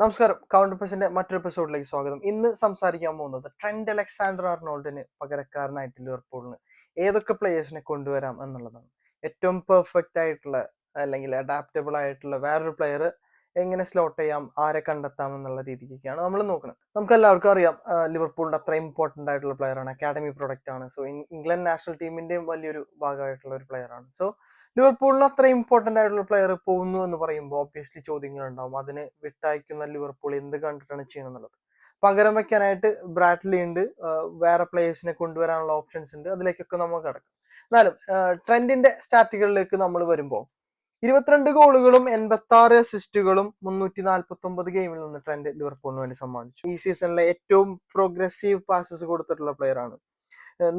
നമസ്കാരം. കൗണ്ടർ പ്രസിന്റെ മറ്റൊരു എപ്പിസോഡിലേക്ക് സ്വാഗതം. ഇന്ന് സംസാരിക്കാൻ പോകുന്നത് ട്രെൻഡ് അലക്സാണ്ടർ അർണോൾഡിന് പകരക്കാരനായിട്ട് ലിവർപൂളിന് ഏതൊക്കെ പ്ലേയേഴ്സിനെ കൊണ്ടുവരാം എന്നുള്ളതാണ്. ഏറ്റവും പെർഫെക്റ്റ് ആയിട്ടുള്ള അല്ലെങ്കിൽ അഡാപ്റ്റബിൾ ആയിട്ടുള്ള വേറൊരു പ്ലെയർ എങ്ങനെ സ്ലോട്ട് ചെയ്യാം ആരെ കണ്ടെത്താം എന്നുള്ള രീതിക്കൊക്കെയാണ് നമ്മൾ നോക്കുന്നത്. നമുക്ക് എല്ലാവർക്കും അറിയാം ലിവർപൂളിന്റെ അത്ര ഇമ്പോർട്ടന്റ് ആയിട്ടുള്ള പ്ലെയർ ആണ്. അക്കാഡമി പ്രൊഡക്റ്റ് ആണ്. സോ ഇംഗ്ലണ്ട് നാഷണൽ ടീമിന്റെയും വലിയൊരു ഭാഗമായിട്ടുള്ള ഒരു പ്ലെയർ ആണ്. സോ ലിവർപൂളിന് അത്ര ഇമ്പോർട്ടന്റ് ആയിട്ടുള്ള പ്ലെയർ പോകുന്നു എന്ന് പറയുമ്പോൾ ഒബ്വിയസ്ലി ചോദ്യങ്ങൾ ഉണ്ടാവും അതിന് വിട്ടയക്കുന്ന ലിവർപൂൾ എന്ത് കണ്ടിട്ടാണ് ചെയ്യണമെന്നുള്ളത് പകരം വെക്കാനായിട്ട് ബ്രാറ്റ്ലി ഉണ്ട്. വേറെ പ്ലേയേഴ്സിനെ കൊണ്ടുവരാനുള്ള ഓപ്ഷൻസ് ഉണ്ട്. അതിലേക്കൊക്കെ നമുക്ക് കിടക്കും. എന്നാലും ട്രെൻഡിന്റെ സ്റ്റാറ്റുകളിലേക്ക് നമ്മൾ വരുമ്പോൾ ഇരുപത്തിരണ്ട് ഗോളുകളും എൺപത്തി ആറ് അസിസ്റ്റുകളും മുന്നൂറ്റി നാൽപ്പത്തി ഒമ്പത് ഗെയിമിൽ നിന്ന് ട്രെൻഡ് ലിവർപൂളിന് വേണ്ടി സമ്മാനിച്ചു. ഈ സീസണിലെ ഏറ്റവും പ്രോഗ്രസീവ് പാസസ് കൊടുത്തിട്ടുള്ള പ്ലെയർ ആണ്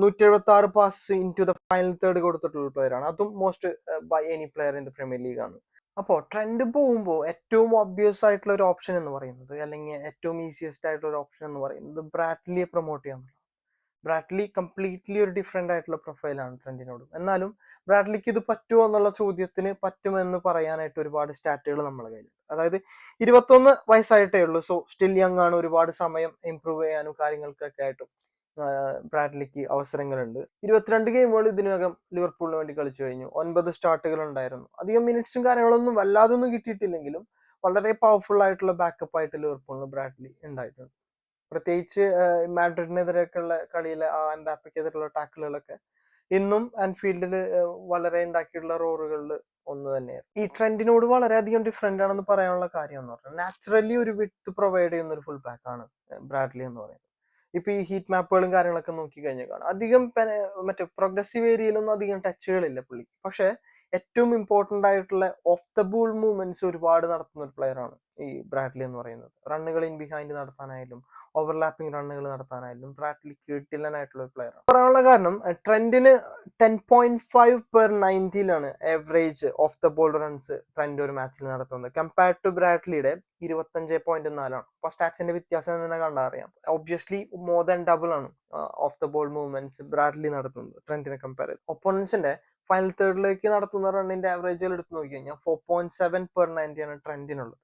നൂറ്റി എഴുപത്തി ആറ് pass in to the final third കൊടുത്തിട്ടുള്ള പ്ലെയർ ആണ്. അതും most by any player in the Premier League ആണ്. അപ്പോൾ ട്രെൻഡ് പോകുമ്പോൾ ഏറ്റവും ഒബ്വിയസ് ആയിട്ടുള്ള ഒരു ഓപ്ഷൻ എന്ന് പറയുന്നത് അല്ലെങ്കിൽ ഏറ്റവും ഈസിയസ്റ്റ് ആയിട്ടുള്ള ഒരു ഓപ്ഷൻ എന്ന് പറയുന്നത് ബ്രാറ്റ്ലിയെ പ്രൊമോട്ട് ചെയ്യാൻ ബ്രാറ്റ്ലി കംപ്ലീറ്റ്ലി ഒരു ഡിഫറെന്റ് ആയിട്ടുള്ള പ്രൊഫൈലാണ് ട്രെൻഡിനോടും എന്നാലും ബ്രാഡ്ലിക്ക് ഇത് പറ്റുമോ എന്നുള്ള ചോദ്യത്തിന് പറ്റുമെന്ന് പറയാനായിട്ട് ഒരുപാട് സ്റ്റാറ്റുകൾ നമ്മളെ കയ്യിലുണ്ട്. അതായത് ഇരുപത്തൊന്ന് വയസ്സായിട്ടേ ഉള്ളൂ. സോ സ്റ്റിൽ യങ് ആണ്. ഒരുപാട് സമയം ഇമ്പ്രൂവ് ചെയ്യാനും കാര്യങ്ങൾക്കൊക്കെ ആയിട്ടും ബ്രാഡ്ലിക്ക് അവസരങ്ങളുണ്ട്. ഇരുപത്തിരണ്ട് ഗെയിമുകൾ ഇതിനകം ലിവർപൂളിന് വേണ്ടി കളിച്ചു കഴിഞ്ഞു. ഒൻപത് സ്റ്റാർട്ടുകൾ ഉണ്ടായിരുന്നു അധികം മിനിറ്റ്സും കാര്യങ്ങളൊന്നും വല്ലാതൊന്നും കിട്ടിയിട്ടില്ലെങ്കിലും വളരെ പവർഫുൾ ആയിട്ടുള്ള ബാക്കപ്പ് ആയിട്ട് ലിവർപൂളിന് ബ്രാഡ്ലി ഉണ്ടായിട്ടുണ്ട്. പ്രത്യേകിച്ച് മാഡ്രിഡിനെതിരെയൊക്കെയുള്ള കളിയിലെ ആ എംബാപ്പയ്ക്കെതിരെയുള്ള ടാക്കിളുകളൊക്കെ ഇന്നും ആൻഫീൽഡിൽ വളരെ ഉണ്ടാക്കിയിട്ടുള്ള റോറുകളിൽ ഒന്ന് തന്നെയാണ്. ഈ ട്രെൻഡിനോട് വളരെയധികം ഡിഫറെന്റ് ആണെന്ന് പറയാനുള്ള കാര്യം എന്ന് പറഞ്ഞാൽ നാച്ചുറലി ഒരു വിത്ത് പ്രൊവൈഡ് ചെയ്യുന്ന ഒരു ഫുൾ ബാക്ക് ആണ് ബ്രാഡ്ലി എന്ന് പറയുന്നത്. ഇപ്പൊ ഈ ഹീറ്റ് മാപ്പുകളും കാര്യങ്ങളൊക്കെ നോക്കി കഴിഞ്ഞാൽ കാണാം. അധികം മറ്റേ പ്രോഗ്രസീവ് ഏരിയയിലൊന്നും അധികം ടച്ചുകളില്ല പുള്ളിക്ക്. പക്ഷെ ഏറ്റവും ഇമ്പോർട്ടന്റ് ആയിട്ടുള്ള ഓഫ് ദ ബോൾ മൂവ്മെന്റ്സ് ഒരുപാട് നടത്തുന്ന ഒരു പ്ലെയറാണ് ഈ ബ്രാഡ്ലി എന്ന് പറയുന്നത്. റണ്ണുകൾ ഇൻ ബിഹൈൻഡ് നടത്താനായാലും ഓവർലാപ്പിംഗ് റണ്ണുകൾ നടത്താനായാലും ബ്രാഡ്ലി കിട്ടില്ലനായിട്ടുള്ള ഒരു പ്ലെയറാണ് പറയാനുള്ള കാരണം ട്രെൻഡിന് ten point five per നയന്റിയിലാണ് average of the ball runs Trent ഒരു മാച്ചിൽ നടത്തുന്നത്. കമ്പയർഡ് ടു ബ്രാഡ്ലിയുടെ ഇരുപത്തഞ്ച് പോയിന്റ് നാലാണ് അപ്പൊ സ്റ്റാറ്റ്സിന്റെ വ്യത്യാസം തന്നെ അറിയാം. ഒബ്വിയസ്ലി മോർ ദാൻ ഡബിൾ ആണ് of the ball movements Bradley നടത്തുന്നത് ട്രെൻഡിനെ കമ്പയർ ചെയ്ത്. ഒപ്പോണൻസിന്റെ ഫൈനൽ തേർഡിലേക്ക് നടത്തുന്ന റണ്ണിന്റെ ആവറേജുകൾ എടുത്ത് നോക്കി കഴിഞ്ഞാൽ four point seven per ninety ആണ് ട്രെൻഡിനുള്ളത്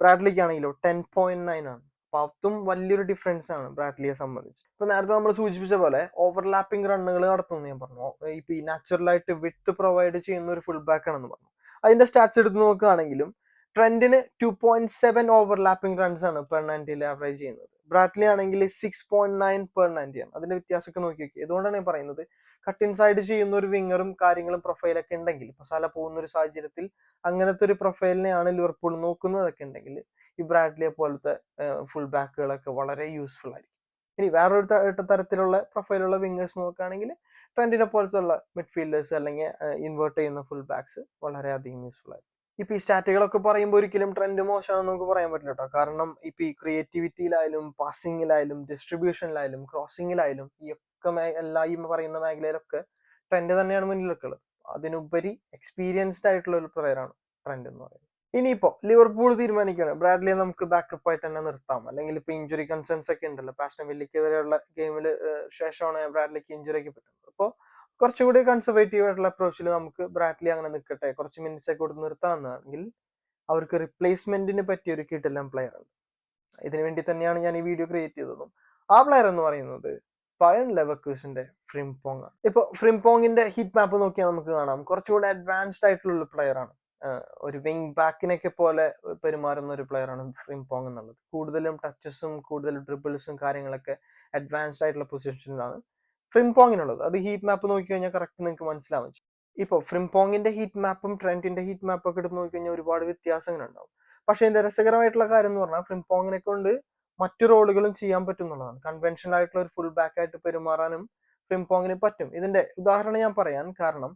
ബ്രാഡ്ലിക്ക് ആണെങ്കിലോ ടെൻ പോയിന്റ് നയൻ ആണ്. അപ്പൊ അതും വലിയൊരു ഡിഫറൻസ് ആണ് ബ്രാഡ്ലിയെ സംബന്ധിച്ച്. ഇപ്പൊ നേരത്തെ നമ്മൾ സൂചിപ്പിച്ച പോലെ ഓവർലാപ്പിംഗ് റണ്ണുകൾ നടത്തുന്നു ഞാൻ പറഞ്ഞു. ഇപ്പൊ ഈ നാച്ചുറൽ ആയിട്ട് വിട്ട് പ്രൊവൈഡ് ചെയ്യുന്ന ഒരു ഫുൾ ബാക്ക് ആണെന്ന് പറഞ്ഞു. അതിന്റെ സ്റ്റാറ്റ്സ് എടുത്ത് നോക്കുകയാണെങ്കിലും ട്രെൻഡിന് two point seven overlapping runs ആണ് പെർ നയന്റിയിൽ ആവറേജ് ചെയ്യുന്നത്. ബ്രാഡ്ലി ആണെങ്കിൽ six point nine per ninety ആണ്. അതിന്റെ വ്യത്യാസമൊക്കെ നോക്കി നോക്കി. അതുകൊണ്ടാണ് ഞാൻ പറയുന്നത്. കട്ട് ഇൻസൈഡ് ചെയ്യുന്ന ഒരു വിങ്ങറും കാര്യങ്ങളും പ്രൊഫൈലൊക്കെ ഉണ്ടെങ്കിൽ ഇപ്പൊ പോകുന്ന ഒരു സാഹചര്യത്തിൽ അങ്ങനത്തെ ഒരു പ്രൊഫൈലിനെയാണ് ലിവർപൂൾ നോക്കുന്നതൊക്കെ ഉണ്ടെങ്കിൽ ഈ ബ്രാഡ്ലിയെ പോലത്തെ ഫുൾ ബാക്കുകളൊക്കെ വളരെ യൂസ്ഫുൾ ആയിരിക്കും. ഇനി വേറൊരു തരത്തിലുള്ള പ്രൊഫൈലുള്ള വിങ്ങേഴ്സ് നോക്കുകയാണെങ്കിൽ ട്രെൻഡിനെ പോലത്തുള്ള മിഡ്ഫീൽഡേഴ്സ് അല്ലെങ്കിൽ ഇൻവേർട്ട് ചെയ്യുന്ന ഫുൾ ബാക്സ് വളരെയധികം യൂസ്ഫുൾ ആയിരിക്കും. ഇപ്പൊ ഈ സ്റ്റാറ്റുകളൊക്കെ പറയുമ്പോൾ ഒരിക്കലും ട്രെൻഡ് മോശമാണെന്ന് നമുക്ക് പറയാൻ പറ്റില്ല കേട്ടോ കാരണം ഇപ്പൊ ഈ ക്രിയേറ്റിവിറ്റിയിലായാലും പാസിങ്ങിലായാലും ഡിസ്ട്രിബ്യൂഷനിലായാലും ക്രോസിങ്ങിലായാലും ഈ ഒക്കെ എല്ലാ ഈ പറയുന്ന മേഖലയിലൊക്കെ ട്രെൻഡ് തന്നെയാണ് മുന്നിൽ നിൽക്കുന്നത് അതിനുപരി എക്സ്പീരിയൻസ്ഡ് ആയിട്ടുള്ള ഒരു പ്ലെയർ ആണ് ട്രെൻഡ് എന്ന് പറയുന്നത്. ഇനിയിപ്പോ ലിവർപൂൾ തീരുമാനിക്കുകയാണ്. ബ്രാഡ്ലിയെ നമുക്ക് ബാക്കപ്പ് ആയിട്ട് തന്നെ നിർത്താം. അല്ലെങ്കിൽ ഇപ്പൊ ഇഞ്ചുറി കൺസേൺസ് ഒക്കെ ഉണ്ടല്ലോ. പാസ്റ്റൻ വില്ലിക്കെതിരെയുള്ള ഗെയിമിൽ ശേഷമാണ് ബ്രാഡ്ലിക്ക് ഇഞ്ചുറി ഒക്കെ പറ്റുന്നത്. അപ്പോൾ കുറച്ചുകൂടി കൺസർവേറ്റീവ് ആയിട്ടുള്ള അപ്രോച്ചിൽ നമുക്ക് ബ്രാറ്റ്ലി അങ്ങനെ നിൽക്കട്ടെ കുറച്ച് മിനിറ്റ്സ് ഒക്കെ കൊടുത്ത് നിർത്താമെന്നാണെങ്കിൽ അവർക്ക് റിപ്ലേസ്മെന്റിന് പറ്റിയ ഒരു കിട്ടെല്ലാം പ്ലെയർ ഉണ്ട്. ഇതിനു വേണ്ടി തന്നെയാണ് ഞാൻ ഈ വീഡിയോ ക്രിയേറ്റ് ചെയ്തതും. ആ പ്ലെയർ എന്ന് പറയുന്നത് പയൺ ലെവക്യൂസിന്റെ ഫ്രിംപോങ് ആണ്. ഇപ്പൊ ഫ്രിംപോങ്ങിന്റെ ഹിറ്റ് മാപ്പ് നോക്കിയാൽ നമുക്ക് കാണാം. കുറച്ചുകൂടി അഡ്വാൻസ്ഡ് ആയിട്ടുള്ള പ്ലെയർ ആണ്. ഒരു വിങ് ബാക്കിനൊക്കെ പോലെ പെരുമാറുന്ന ഒരു പ്ലെയർ ആണ് ഫ്രിംപോങ് എന്നുള്ളത്. കൂടുതലും ടച്ചസും കൂടുതൽ ഡ്രിബിൾസും കാര്യങ്ങളൊക്കെ അഡ്വാൻസ്ഡ് ആയിട്ടുള്ള പൊസിഷനിലാണ് ഫ്രിംപോങ്ങിനുള്ളത് അത് ഹീറ്റ് മാപ്പ് നോക്കി കഴിഞ്ഞാൽ കറക്റ്റ് നിങ്ങൾക്ക് മനസ്സിലാവും ഇപ്പോൾ ഫ്രിംപോങ്ങിന്റെ ഹീറ്റ് മാപ്പും ട്രെൻഡിന്റെ ഹീറ്റ് മാപ്പ് ഒക്കെ എടുത്ത് നോക്കി കഴിഞ്ഞാൽ ഒരുപാട് വ്യത്യാസങ്ങളുണ്ടാവും. പക്ഷെ ഇതിന്റെ രസകരമായിട്ടുള്ള കാര്യം എന്ന് പറഞ്ഞാൽ ഫ്രിംപോങ്ങിനെ കൊണ്ട് മറ്റു റോളുകളും ചെയ്യാൻ പറ്റും എന്നുള്ളതാണ്. കൺവെൻഷനൽ ആയിട്ടുള്ള ഒരു ഫുൾ ബാക്ക് ആയിട്ട് പെരുമാറാനും ഫ്രിംപോങ്ങിന് പറ്റും. ഇതിന്റെ ഉദാഹരണം ഞാൻ പറയാൻ കാരണം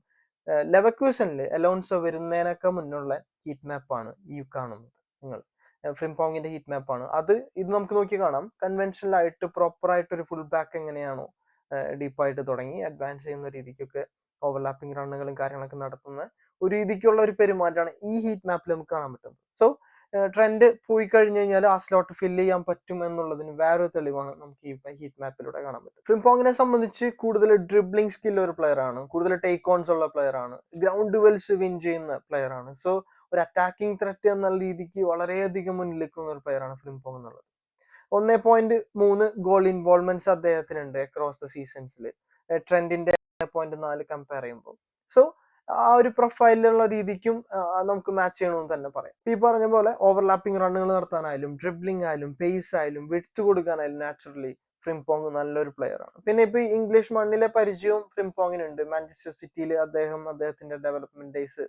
ലെവക്യൂസനിൽ അലോൺസോ വരുന്നതിനൊക്കെ മുന്നുള്ള ഹീറ്റ് മാപ്പാണ് ഈ കാണുന്നത്. നിങ്ങൾ ഫ്രിംപോങ്ങിന്റെ ഹീറ്റ് മാപ്പാണ് അത് ഇത് നമുക്ക് നോക്കി കാണാം. കൺവെൻഷനൽ ആയിട്ട് പ്രോപ്പർ ആയിട്ട് ഒരു ഫുൾ ബാക്ക് എങ്ങനെയാണോ ഡീപ്പായിട്ട് തുടങ്ങി. അഡ്വാൻസ് ചെയ്യുന്ന രീതിക്കൊക്കെ ഓവർലാപ്പിംഗ് റണ്ണുകളും കാര്യങ്ങളൊക്കെ നടത്തുന്ന ഒരു രീതിക്കുള്ള ഒരു പെരുമാറ്റമാണ് ഈ ഹീറ്റ് മാപ്പിൽ നമുക്ക് കാണാൻ പറ്റുന്നത്. സോ ട്രെൻഡ് പോയി കഴിഞ്ഞു കഴിഞ്ഞാൽ ആ സ്ലോട്ട് ഫില്ല് ചെയ്യാൻ പറ്റും എന്നുള്ളതിന് വേറൊരു തെളിവാണ് നമുക്ക് ഈ ഹീറ്റ് മാപ്പിലൂടെ കാണാൻ പറ്റും ഫ്രിംപോങ്ങിനെ സംബന്ധിച്ച് കൂടുതൽ ഡ്രിബ്ലിംഗ് സ്കിൽ ഒരു പ്ലെയർ ആണ്. കൂടുതൽ ടേക്ക് ഓൺസ് ഉള്ള പ്ലെയർ ആണ്. ഗ്രൗണ്ട് ഡുവൽസ് വിൻ ചെയ്യുന്ന പ്ലെയർ ആണ്. സോ ഒരു അറ്റാക്കിംഗ് ത്രെറ്റ് എന്നുള്ള രീതിക്ക് വളരെയധികം മുന്നിൽ നിൽക്കുന്ന ഒരു പ്ലെയറാണ് ഫ്രിംപോങ് എന്നുള്ളത്. ഒന്നേ പോയിന്റ് മൂന്ന് ഗോൾ ഇൻവോൾവ്മെന്റ്സ് അദ്ദേഹത്തിനുണ്ട് അക്രോസ് ദ സീസൺസിൽ ട്രെൻഡിന്റെ പോയിന്റ് നാല് കമ്പയർ ചെയ്യുമ്പോൾ സോ ആ ഒരു പ്രൊഫൈലിലുള്ള രീതിക്കും നമുക്ക് മാച്ച് ചെയ്യണമെന്ന് തന്നെ പറയാം. ഈ പറഞ്ഞ പോലെ ഓവർലാപ്പിംഗ് റണ്ണുകൾ നടത്താനായാലും ഡ്രിബ്ലിംഗ് ആയാലും പേസ് ആയാലും വിട്ട് കൊടുക്കാനായാലും നാച്ചുറലി ഫ്രിംപോങ് നല്ലൊരു പ്ലെയർ ആണ്. പിന്നെ ഇപ്പൊ ഇംഗ്ലീഷ് മണ്ണിലെ പരിചയവും ഫ്രിംപോങ്ങിനുണ്ട് മാഞ്ചസ്റ്റർ സിറ്റിയിൽ അദ്ദേഹം അദ്ദേഹത്തിന്റെ ഡെവലപ്മെന്റ് ഡേയ്സ്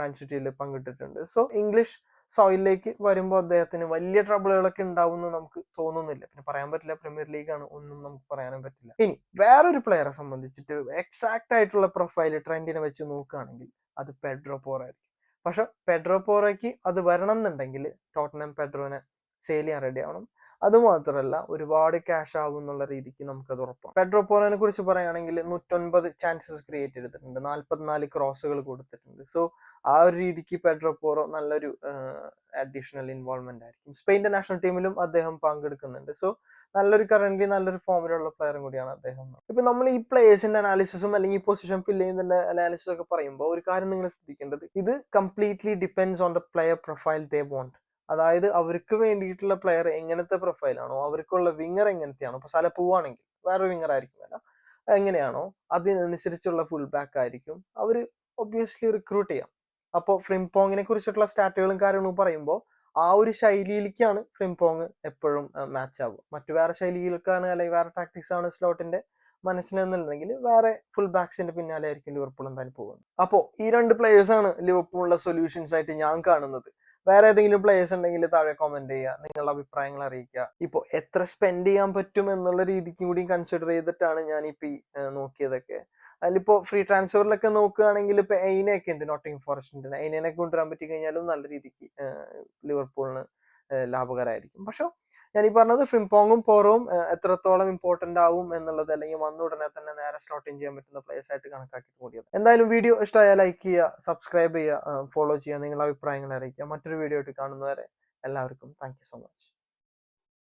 മാൻസിറ്റിയിൽ പങ്കിട്ടിട്ടുണ്ട്. സോ ഇംഗ്ലീഷ് സോയിലിലേക്ക് വരുമ്പോൾ അദ്ദേഹത്തിന് വലിയ ട്രബിളുകളൊക്കെ ഉണ്ടാവും എന്ന് നമുക്ക് തോന്നുന്നില്ല. പിന്നെ പറയാൻ പറ്റില്ല പ്രീമിയർ ലീഗാണ് ഒന്നും നമുക്ക് പറയാനും പറ്റില്ല. ഇനി വേറൊരു പ്ലെയറെ സംബന്ധിച്ചിട്ട് എക്സാക്ട് ആയിട്ടുള്ള പ്രൊഫൈൽ ട്രെൻഡിനെ വെച്ച് നോക്കുകയാണെങ്കിൽ അത് പെഡ്രോ പോറ ആയിരിക്കും. പക്ഷെ പെഡ്രോ പോറയ്ക്ക് അത് വരണം എന്നുണ്ടെങ്കിൽ ടോട്ടനം പെഡ്രോനെ സെയിൽ ചെയ്യാൻ റെഡി ആവണം. അത് മാത്രല്ല ഒരുപാട് ക്യാഷ് ആവും എന്നുള്ള രീതിക്ക് അത് ഉറപ്പാണ് പെഡ്രോ പോറനെ കുറിച്ച് പറയുകയാണെങ്കിൽ നൂറ്റൊൻപത് ചാൻസസ് ക്രിയേറ്റ് ചെയ്തിട്ടുണ്ട്. നാൽപ്പത്തിനാല് ക്രോസുകൾ കൊടുത്തിട്ടുണ്ട്. സോ ആ ഒരു രീതിക്ക് പെഡ്രോ പോറോ നല്ലൊരു അഡീഷണൽ ഇൻവോൾവ്മെന്റ് ആയിരിക്കും. സ്പെയിന്റെ നാഷണൽ ടീമിലും അദ്ദേഹം പങ്കെടുക്കുന്നുണ്ട്. സോ നല്ലൊരു കറന്റ് നല്ലൊരു ഫോമിലുള്ള പ്ലെയറും കൂടിയാണ് അദ്ദേഹം. ഇപ്പൊ നമ്മൾ ഈ പ്ലേയേഴ്സിന്റെ അനാലിസിസും അല്ലെങ്കിൽ പൊസിഷൻ ഫില്ല് ചെയ്യുന്നതിന്റെ അനാലിസിസ് ഒക്കെ പറയുമ്പോൾ ഒരു കാര്യം നിങ്ങൾ ശ്രദ്ധിക്കേണ്ടത്. ഇത് completely depends on the player profile they want അതായത് അവർക്ക് വേണ്ടിയിട്ടുള്ള പ്ലെയർ എങ്ങനത്തെ പ്രൊഫൈലാണോ അവർക്കുള്ള വിങ്ങർ എങ്ങനത്തെയാണോ ഇപ്പൊ സ്ഥല പോവാണെങ്കിൽ വേറെ വിങ്ങർ ആയിരിക്കും വേണ്ട. എങ്ങനെയാണോ അതിനനുസരിച്ചുള്ള ഫുൾ ബാക്ക് ആയിരിക്കും. അവർ ഒബ്വിയസ്ലി റിക്രൂട്ട് ചെയ്യാം. അപ്പോൾ ഫ്രിംപോങ്ങിനെ കുറിച്ചിട്ടുള്ള സ്റ്റാറ്റുകളും കാര്യങ്ങളും പറയുമ്പോൾ ആ ഒരു ശൈലിയിലേക്കാണ് ഫ്രിംപോങ് എപ്പോഴും മാച്ച് ആവുക. മറ്റു വേറെ ശൈലിയിലേക്കാണ് അല്ലെങ്കിൽ വേറെ ടാക്ടിക്സ് ആണ് സ്ലോട്ടിന്റെ മനസ്സിലെന്നുണ്ടെങ്കിൽ വേറെ ഫുൾ ബാക്സിന്റെ പിന്നാലെ ആയിരിക്കും ലിവർപൂൾ എന്തായാലും പോകുന്നത്. അപ്പോൾ ഈ രണ്ട് പ്ലേയേഴ്സ് ആണ് ലിവർപൂളിലെ സൊല്യൂഷൻസ് ആയിട്ട് ഞാൻ കാണുന്നത്. വേറെ ഏതെങ്കിലും പ്ലേയേഴ്സ് ഉണ്ടെങ്കിൽ താഴെ കമന്റ് ചെയ്യുക നിങ്ങളുടെ അഭിപ്രായങ്ങൾ അറിയിക്കുക. ഇപ്പോൾ എത്ര സ്പെൻഡ് ചെയ്യാൻ പറ്റും എന്നുള്ള രീതിക്കും കൂടി കൺസിഡർ ചെയ്തിട്ടാണ് ഞാൻ ഇപ്പൊ ഈ നോക്കിയതൊക്കെ. അതിലിപ്പോ ഫ്രീ ട്രാൻസ്ഫറിലൊക്കെ നോക്കുകയാണെങ്കിൽ ഇപ്പൊ എയിനൊക്കെ ഉണ്ട് നോട്ടിംഗ് ഫോറസ്റ്റിന്റെ എയിനെ കൊണ്ടുവരാൻ പറ്റി കഴിഞ്ഞാലും നല്ല രീതിക്ക് ലിവർപൂളിന് ലാഭകരമായിരിക്കും പക്ഷെ ഞാൻ ഈ പറഞ്ഞത് ഫ്രിംപോങ്ങും പോറവും എത്രത്തോളം ഇമ്പോർട്ടന്റ് ആവും എന്നുള്ളത് അല്ലെങ്കിൽ വന്ന ഉടനെ തന്നെ നേരെ സ്ലോട്ട് ഇൻ ചെയ്യാൻ പറ്റുന്ന പ്ലേസ് ആയിട്ട് കണക്കാക്കി കൂടിയത്. എന്തായാലും വീഡിയോ ഇഷ്ടമായാൽ ലൈക്ക് ചെയ്യുക സബ്സ്ക്രൈബ് ചെയ്യുക ഫോളോ ചെയ്യുക നിങ്ങളുടെ അഭിപ്രായങ്ങൾ അറിയിക്കുക. മറ്റൊരു വീഡിയോ ആയിട്ട് കാണുന്നവരെ എല്ലാവർക്കും താങ്ക് സോ മച്ച്